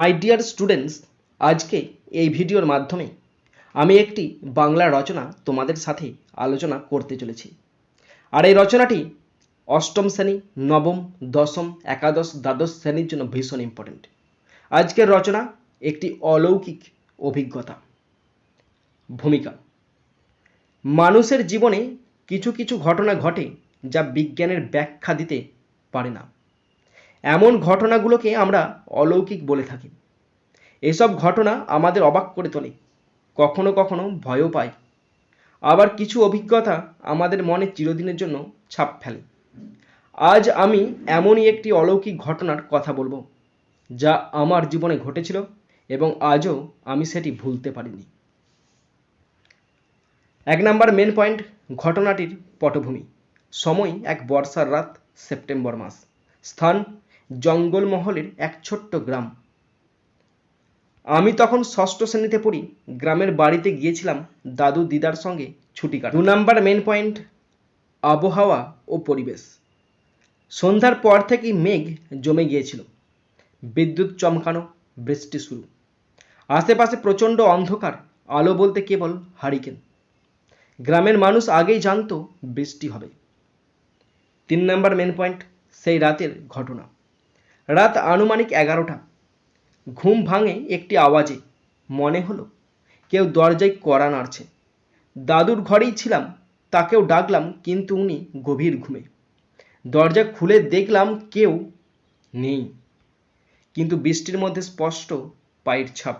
My dear students আজকে এই ভিডিওর মাধ্যমে আমি একটি বাংলা রচনা তোমাদের সাথে আলোচনা করতে চলেছি। আর এই রচনাটি অষ্টম শ্রেণি, নবম, দশম, একাদশ, দ্বাদশ শ্রেণির জন্য ভীষণ ইম্পর্টেন্ট আজকের রচনা একটি অলৌকিক অভিজ্ঞতা। ভূমিকা। মানুষের জীবনে কিছু কিছু ঘটনা ঘটে যা বিজ্ঞানের ব্যাখ্যা দিতে পারে না। এমন ঘটনাগুলোকে আমরা অলৌকিক বলে থাকি। এসব ঘটনা আমাদের অবাক করে তোলে। কখনো কখনো ভয়ও পাই আবার কিছু অভিজ্ঞতা আমাদের মনে চিরদিনের জন্য ছাপ ফেলে। আজ আমি এমনই একটি অলৌকিক ঘটনার কথা বলব, যা আমার জীবনে ঘটেছিল এবং আজও আমি সেটি ভুলতে পারিনি। এক নাম্বার মেন পয়েন্ট ঘটনাটির পটভূমি। সময় এক বর্ষার রাত, সেপ্টেম্বর মাস। স্থান জঙ্গলমহলের এক ছোট্ট গ্রাম। আমি তখন ষষ্ঠ শ্রেণীতে পড়ি, গ্রামের বাড়িতে গিয়েছিলাম দাদু দিদার সঙ্গে ছুটি কাটা দু নাম্বার মেন পয়েন্ট আবহাওয়া ও পরিবেশ। সন্ধ্যার পর থেকেই মেঘ জমে গিয়েছিল। বিদ্যুৎ চমকানো, বৃষ্টি শুরু। আশেপাশে প্রচণ্ড অন্ধকার, আলো বলতে কেবল হারিকেন। গ্রামের মানুষ আগেই জানতো বৃষ্টি হবে। তিন নাম্বার মেন পয়েন্ট সেই রাতের ঘটনা। রাত আনুমানিক এগারোটা। ঘুম ভাঙে একটি আওয়াজে। মনে হলো, কেউ দরজায় কড়া নাড়ছে। দাদুর ঘরেই ছিলাম, তাকেও ডাকলাম, কিন্তু উনি গভীর ঘুমে। দরজা খুলে দেখলাম কেউ নেই। কিন্তু বৃষ্টির মধ্যে স্পষ্ট পায়ের ছাপ।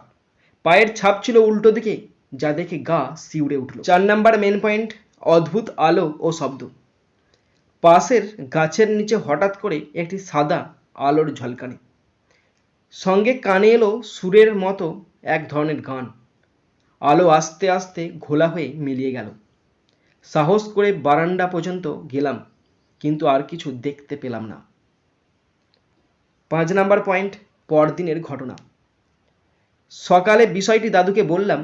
পায়ের ছাপ ছিল উল্টো দিকে, যা দেখে গা শিউড়ে উঠল। চার নাম্বার মেন পয়েন্ট অদ্ভুত আলো ও শব্দ। পাশের গাছের নিচে হঠাৎ করে একটি সাদা আলোর ঝলকানি। সঙ্গে কানে এলো সুরের মতো এক ধরনের গান। আলো আস্তে আস্তে ঘোলা হয়ে মিলিয়ে গেল। সাহস করে বারান্দা পর্যন্ত গেলাম, কিন্তু আর কিছু দেখতে পেলাম না। পাঁচ নাম্বার পয়েন্ট, পরদিনের ঘটনা। সকালে বিষয়টি দাদুকে বললাম,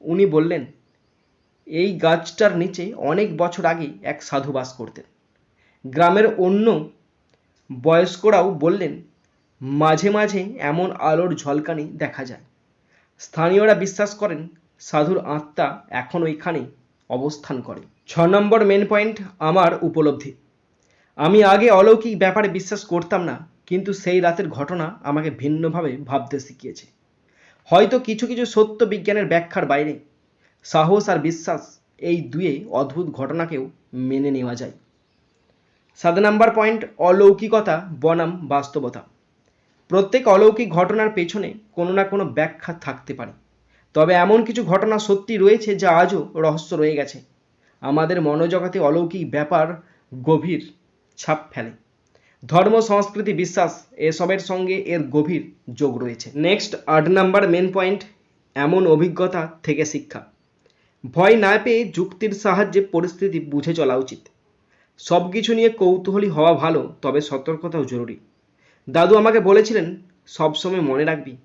উনি বললেন, এই গাছটার নিচে অনেক বছর আগে এক সাধু বাস করতেন। গ্রামের অন্য বয়স্করাও বললেন, মাঝে মাঝে এমন আলোর ঝলকানি দেখা যায়। স্থানীয়রা বিশ্বাস করেন, সাধুর আত্মা এখন ওইখানে অবস্থান করে। ছ নম্বর মেন পয়েন্ট আমার উপলব্ধি। আমি আগে অলৌকিক ব্যাপারে বিশ্বাস করতাম না, কিন্তু সেই রাতের ঘটনা আমাকে ভিন্নভাবে ভাবতে শিখিয়েছে। হয়তো কিছু কিছু সত্য বিজ্ঞানের ব্যাখ্যার বাইরে, সাহস আর বিশ্বাস এই দুয়ে অদ্ভুত ঘটনাকেও মেনে নেওয়া যায়। সাত নাম্বার পয়েন্ট, অলৌকিকতা, বনাম, বাস্তবতা। প্রত্যেক অলৌকিক ঘটনার পেছনে কোনো না কোনো ব্যাখ্যা থাকতে পারে। তবে এমন কিছু ঘটনা সত্যি রয়েছে যা আজও রহস্য রয়ে গেছে। আমাদের মনোজগতে অলৌকিক ব্যাপার গভীর ছাপ ফেলে। ধর্ম, সংস্কৃতি, বিশ্বাস, এসবের সঙ্গে এর গভীর যোগ রয়েছে। নেক্সট, আট নাম্বার মেন পয়েন্ট, এমন অভিজ্ঞতা থেকে শিক্ষা। ভয় না পেয়ে যুক্তির সাহায্যে পরিস্থিতি বুঝে চলা উচিত। সব কিছু নিয়ে কৌতূহলী হওয়া ভালো, তবে সতর্কতাও জরুরি। দাদু আমাকে বলেছিলেন, সবসময় মনে রাখবি।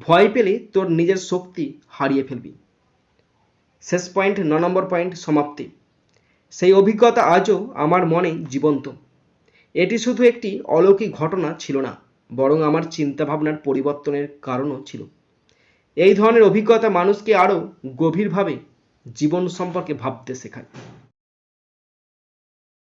ভয় পেলে তোর নিজের শক্তি হারিয়ে ফেলবি। শেষ পয়েন্ট, ন নম্বর পয়েন্ট, সমাপ্তি। সেই অভিজ্ঞতা আজও আমার মনে জীবন্ত। এটি শুধু একটি অলৌকিক ঘটনা ছিল না, বরং আমার চিন্তাভাবনার পরিবর্তনের কারণও ছিল। এই ধরনের অভিজ্ঞতা মানুষকে আরও গভীরভাবে জীবন সম্পর্কে ভাবতে শেখায়।